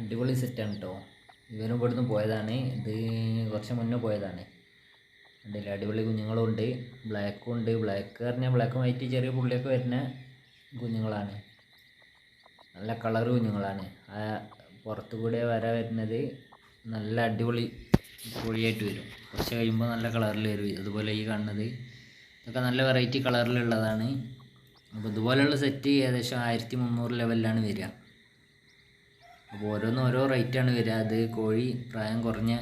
അടിപൊളി സെറ്റാണ് കേട്ടോ ഇവനും ഇവിടുന്ന് പോയതാണ്. ഇത് കുറച്ച് മുന്നേ പോയതാണ്. കണ്ടില്ലേ? അടിപൊളി കുഞ്ഞുങ്ങളും ഉണ്ട്. ബ്ലാക്കും ഉണ്ട്. ബ്ലാക്ക് പറഞ്ഞാൽ ബ്ലാക്ക് വൈറ്റ് ചെറിയ പുള്ളിയൊക്കെ വരുന്ന കുഞ്ഞുങ്ങളാണ്. നല്ല കളർ കുഞ്ഞുങ്ങളാണ്. ആ പുറത്തു കൂടെ വര വരുന്നത് നല്ല അടിപൊളി കോഴിയായിട്ട് വരും. കുറച്ച് കഴിയുമ്പോൾ നല്ല കളറിൽ വരും. അതുപോലെ ഈ കാണുന്നത്. ഇതൊക്കെ നല്ല വെറൈറ്റി കളറിലുള്ളതാണ് അപ്പോൾ ഇതുപോലെയുള്ള സെറ്റ് ഏകദേശം ആയിരത്തി മുന്നൂറ് ലെവലിലാണ് വരിക. അപ്പോൾ ഓരോന്നും ഓരോ റേറ്റാണ് വരിക. അത് കോഴി പ്രായം കുറഞ്ഞ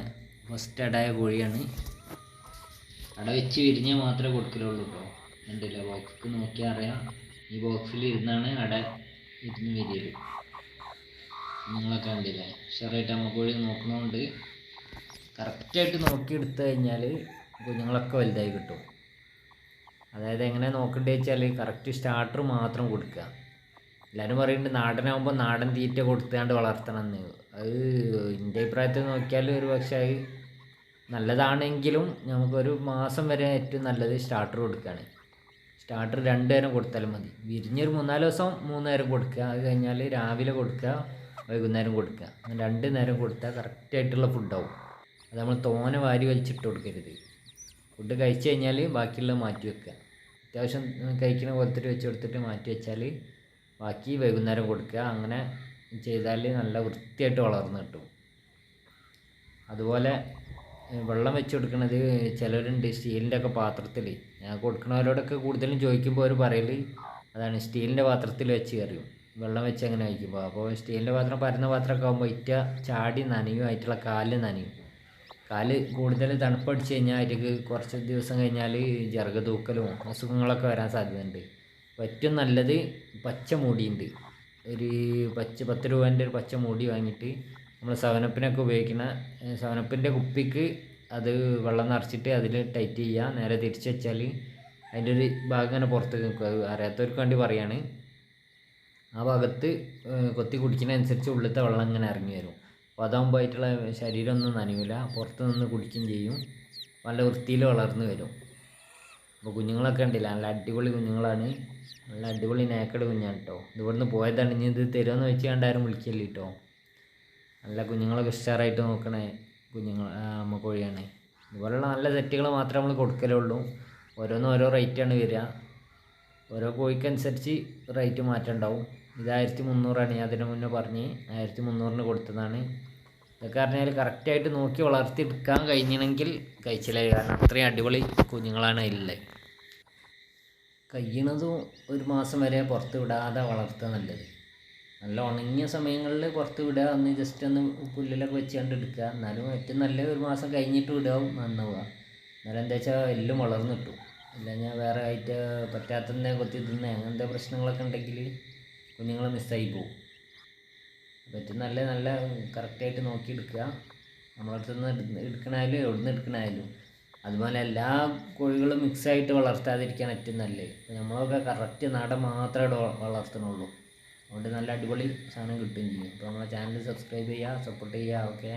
ഫസ്റ്റ് അടായ കോഴിയാണ്. അട വെച്ച് വിരിഞ്ഞാൽ മാത്രമേ കൊടുക്കലുള്ളൂ കേട്ടോ കണ്ടില്ല ബോക്സ് നോക്കിയാൽ അറിയാം. ഈ ബോക്സിൽ ഇരുന്നാണ് അട ഇരുന്ന് വിരിയൽ നിങ്ങളൊക്കെ കണ്ടില്ലേ? ഉഷാറായിട്ട് കോഴി നോക്കണോണ്ട് കറക്റ്റായിട്ട് നോക്കി എടുത്തു കഴിഞ്ഞാൽ കുഞ്ഞുങ്ങളൊക്കെ വലുതായി കിട്ടും. അതായത് എങ്ങനെ നോക്കേണ്ടത് വെച്ചാൽ കറക്റ്റ് സ്റ്റാർട്ടർ മാത്രം കൊടുക്കുക. എല്ലാവരും പറയുന്നുണ്ട് നാടനാകുമ്പോൾ നാടൻ തീറ്റ കൊടുത്താണ്ട് വളർത്തണം എന്ന് അത് എന്റെ അഭിപ്രായത്തിൽ നോക്കിയാൽ ഒരു പക്ഷേ അത് നല്ലതാണെങ്കിലും നമുക്കൊരു മാസം വരെ ഏറ്റവും നല്ലത് സ്റ്റാർട്ടർ കൊടുക്കുകയാണ് സ്റ്റാർട്ടർ രണ്ട് നേരം കൊടുത്താലും മതി. വിരിഞ്ഞൊരു മൂന്നാൽ ദിവസം മൂന്ന് നേരം കൊടുക്കുക. അത് കഴിഞ്ഞാൽ രാവിലെ കൊടുക്കുക വൈകുന്നേരം കൊടുക്കുക. രണ്ട് നേരം കൊടുത്താൽ കറക്റ്റായിട്ടുള്ള ഫുഡാവും അത് നമ്മൾ തോന വാരി വലിച്ചിട്ട് കൊടുക്കരുത്. ഫുഡ് കഴിച്ച് കഴിഞ്ഞാൽ ബാക്കിയുള്ളത് മാറ്റി വെക്കുക. അത്യാവശ്യം കഴിക്കുന്ന പോലത്തെ വെച്ച് കൊടുത്തിട്ട് മാറ്റി വെച്ചാൽ ബാക്കി വൈകുന്നേരം കൊടുക്കുക. അങ്ങനെ ചെയ്താൽ നല്ല വൃത്തിയായിട്ട് വളർന്ന് കിട്ടും. അതുപോലെ വെള്ളം വെച്ച് കൊടുക്കുന്നത് ചിലരുണ്ട് സ്റ്റീലിന്റെ ഒക്കെ പാത്രത്തിൽ ഞാൻ കൊടുക്കുന്നവരോടൊക്കെ കൂടുതലും ചോദിക്കുമ്പോൾ അവർ പറയൽ അതാണ് സ്റ്റീലിന്റെ പാത്രത്തിൽ വെച്ച് കറിയും. വെള്ളം വെച്ച് അങ്ങനെ വയ്ക്കുമ്പോൾ അപ്പോൾ സ്റ്റീലിന്റെ പാത്രം പരന്ന പാത്രമൊക്കെ ആകുമ്പോൾ ഇറ്റ ചാടി നനയും ആയിട്ടുള്ള കാൽ നനയും. കാൽ കൂടുതൽ തണുപ്പടിച്ച് കഴിഞ്ഞാൽ അതിലേക്ക് കുറച്ച് ദിവസം കഴിഞ്ഞാൽ ജർഗ തൂക്കലും അസുഖങ്ങളൊക്കെ വരാൻ സാധ്യതയുണ്ട്. ഏറ്റവും നല്ലത് പച്ച മൂടിയുണ്ട്. ഒരു പച്ച പത്ത് രൂപേന്റെ ഒരു പച്ച മൂടി വാങ്ങിയിട്ട് നമ്മൾ സവനപ്പിനൊക്കെ ഉപയോഗിക്കുന്ന സവനപ്പിന്റെ കുപ്പിക്ക് അത് വെള്ളം നിറച്ചിട്ട് അതിൽ ടൈറ്റ് ചെയ്യുക. നേരെ തിരിച്ച് വെച്ചാൽ അതിന്റെ ഒരു ഭാഗം ഇങ്ങനെ പുറത്ത് നിൽക്കും. അത് അറിയാത്തവർക്ക് വേണ്ടി പറയാണ്. ആ ഭാഗത്ത് കൊത്തി കുടിക്കുന്നതനുസരിച്ച് ഉള്ളിലത്തെ വെള്ളം ഇങ്ങനെ ഇറങ്ങി വരും. അപ്പോൾ അതാകുമ്പോൾ ആയിട്ടുള്ള ശരീരമൊന്നും നനയില്ല പുറത്ത് നിന്ന് കുടിക്കുകയും ചെയ്യും. നല്ല വൃത്തിയിൽ വളർന്നു വരും. അപ്പോൾ കുഞ്ഞുങ്ങളൊക്കെ ഉണ്ടല്ലോ നല്ല അടിപൊളി കുഞ്ഞുങ്ങളാണ്. നല്ല അടിപൊളി നേക്കട് കുഞ്ഞാണ് കേട്ടോ ഇവിടുന്ന് പോയതാണ്. ഇനി ഇത് തരുമെന്ന് വെച്ച് കണ്ടാരും വിളിക്കല്ലേ കേട്ടോ നല്ല കുഞ്ഞുങ്ങളൊക്കെ ഉഷാറായിട്ട് നോക്കണേ കുഞ്ഞുങ്ങൾ അമ്മ കോഴിയാണ്. ഇതുപോലുള്ള നല്ല സെറ്റുകൾ മാത്രമേ നമ്മൾ കൊടുക്കലുള്ളൂ. ഓരോന്നും ഓരോ റേറ്റാണ് വരിക. ഓരോ കോഴിക്കനുസരിച്ച് റേറ്റ് മാറ്റം ഉണ്ടാവും. ഇത് ആയിരത്തി മുന്നൂറാണ്. ഞാൻ അതിന് മുന്നേ പറഞ്ഞ് ആയിരത്തി മുന്നൂറിന് കൊടുത്തതാണ്. ഇതൊക്കെ പറഞ്ഞാൽ കറക്റ്റായിട്ട് നോക്കി വളർത്തിയെടുക്കാൻ കഴിഞ്ഞെങ്കിൽ കഴിച്ചില്ലായി കാരണം അത്രയും അടിപൊളി കുഞ്ഞുങ്ങളാണ് അതിലുള്ളത് കഴിയണതും ഒരു മാസം വരെ പുറത്ത് വിടാതെ വളർത്തുക നല്ലത്. നല്ല ഉണങ്ങിയ സമയങ്ങളിൽ പുറത്ത് വിടുക ഒന്ന് ജസ്റ്റ് ഒന്ന് പുല്ലിലൊക്കെ വെച്ച് കണ്ട് എടുക്കുക. എന്നാലും ഏറ്റവും നല്ല ഒരു മാസം കഴിഞ്ഞിട്ട് വിടുക നന്നാവുക എന്നാലും എന്താ വെച്ചാൽ എല്ലാം വളർന്നു കിട്ടും. അല്ല ഞാൻ വേറെ ആയിട്ട് പറ്റാത്തതിനെ കൊത്തി തിന്നേ അങ്ങനത്തെ പ്രശ്നങ്ങളൊക്കെ ഉണ്ടെങ്കിൽ കുഞ്ഞുങ്ങൾ മിസ്സായി പോകും അപ്പോൾ നല്ല നല്ല കറക്റ്റായിട്ട് നോക്കിയെടുക്കുക നമ്മളടുത്ത് നിന്ന് എടുക്കണായാലും എവിടെ നിന്ന് എടുക്കണായാലും അതുപോലെ എല്ലാ കോഴികളും മിക്സായിട്ട് വളർത്താതിരിക്കാൻ ഏറ്റവും നല്ലത്. നമ്മളൊക്കെ കറക്റ്റ് നാടൻ മാത്രമേ ഇവിടെ വളർത്തണുള്ളൂ. അതുകൊണ്ട് നല്ല അടിപൊളി സാധനം കിട്ടുകയും ചെയ്യും. അപ്പോൾ നമ്മളെ ചാനൽ സബ്സ്ക്രൈബ് ചെയ്യുക സപ്പോർട്ട് ചെയ്യുക ഓക്കെ